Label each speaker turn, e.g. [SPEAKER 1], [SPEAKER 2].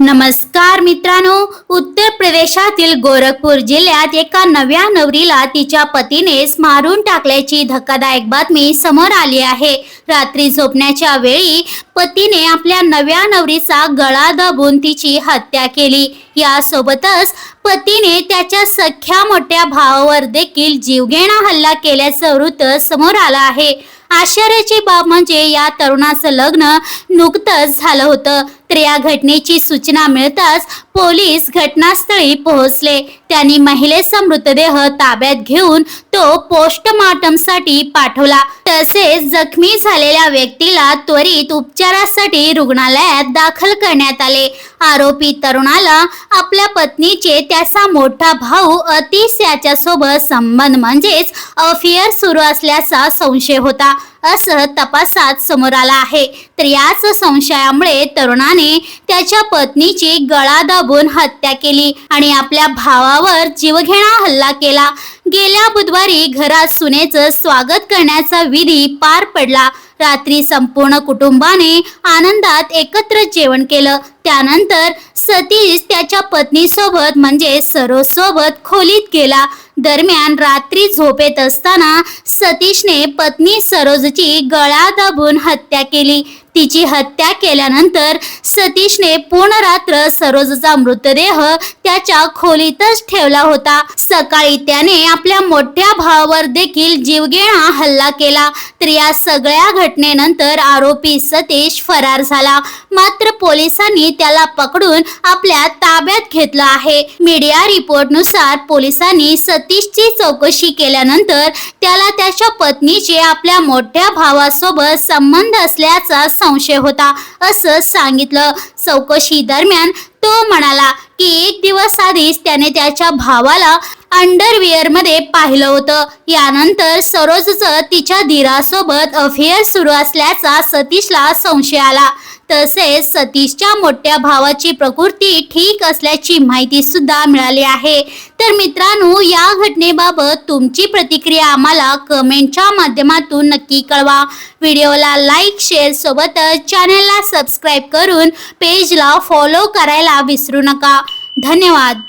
[SPEAKER 1] नमस्कार मित्रांनो उत्तर प्रदेशातील गोरखपूर जिल्ह्यात एका नव्या नवरीला तिच्या पतीनेच मारून टाकल्याची धक्कादायक बातमी समोर आली आहे. रात्री झोपण्याच्या वेळी पतीने आपल्या नव्या नवरीचा गळा दाबून तिची हत्या केली. यासोबतच पतीने त्याच्या सख्या मोठ्या भावावर देखील जीवघेणा हल्ला केल्याचं वृत्त समोर आलं आहे. आश्चर्याची बाब म्हणजे या तरुणाचं लग्न नुकतंच झालं होतं. तर या घटनेची सूचना मिळताच पोलीस घटनास्थळी पोहोचले. त्यांनी महिलेचा मृतदेह ताब्यात घेऊन तो पोस्टमॉर्टमसाठी पाठवला. तसेच जखमी झालेल्या व्यक्तीला त्वरित उपचारासाठी रुग्णालयात दाखल करण्यात आले. आरोपी तरुणाला आपल्या पत्नीचे त्याचा मोठा भाऊ अतिश याच्यासोबत संबंध म्हणजेच अफेअर सुरू असल्याचा संशय होता. असं तपासात समोर आला आहे. तर याच संशयामुळे तरुणाने त्याच्या पत्नीची गळा दाबून हत्या केली आणि आपल्या भावावर जीवघेणा हल्ला केला. गेल्या बुधवारी घरात सुनेचं स्वागत करण्याचा विधी पार पडला. रात्री संपूर्ण कुटुंबाने आनंदात एकत्र जेवण केलं. त्यानंतर सतीश त्याच्या पत्नीसोबत म्हणजे सरोजसोबत खोलीत गेला. दरम्यान रात्री झोपेत असताना सतीशने पत्नी सरोजची गळा दाबून हत्या केली. तिची हत्या केल्यानंतर सतीशने पूर्ण रात्र सरोजचा मृतदेह त्याच्या खोलीतच ठेवला होता. सकाळी त्याने आपल्या मोठ्या भावावर देखील जीवघेणा हल्ला केला. तर या सगळ्या घटनेनंतर आरोपी सतीश फरार झाला. मात्र पोलिसांनी त्याला पकडून आपल्या ताब्यात घेतलं आहे. मीडिया रिपोर्टनुसार पोलिसांनी सतीशची चौकशी केल्यानंतर त्याला त्याच्या पत्नीचे आपल्या मोठ्या भावासोबत संबंध असल्याचा संशय होता असं सांगितलं. चौकशी दरम्यान तो म्हणाला की एक दिवस आधीच त्याने त्याच्या भावाला अंडरविअरमध्ये पाहिलं होतं. यानंतर सरोजचं तिच्या धीरासोबत अफेअर सुरू असल्याचा सतीशला संशय आला. तसेच सतीशच्या मोठ्या भावाची प्रकृती ठीक असल्याची माहिती सुद्धा मिळाली आहे. तर मित्रांनो या घटनेबाबत तुमची प्रतिक्रिया आम्हाला कमेंटच्या माध्यमातून नक्की कळवा. व्हिडिओला लाईक शेअर सोबतच चॅनलला सबस्क्राईब करून पेजला फॉलो करायला विसरू नका. धन्यवाद.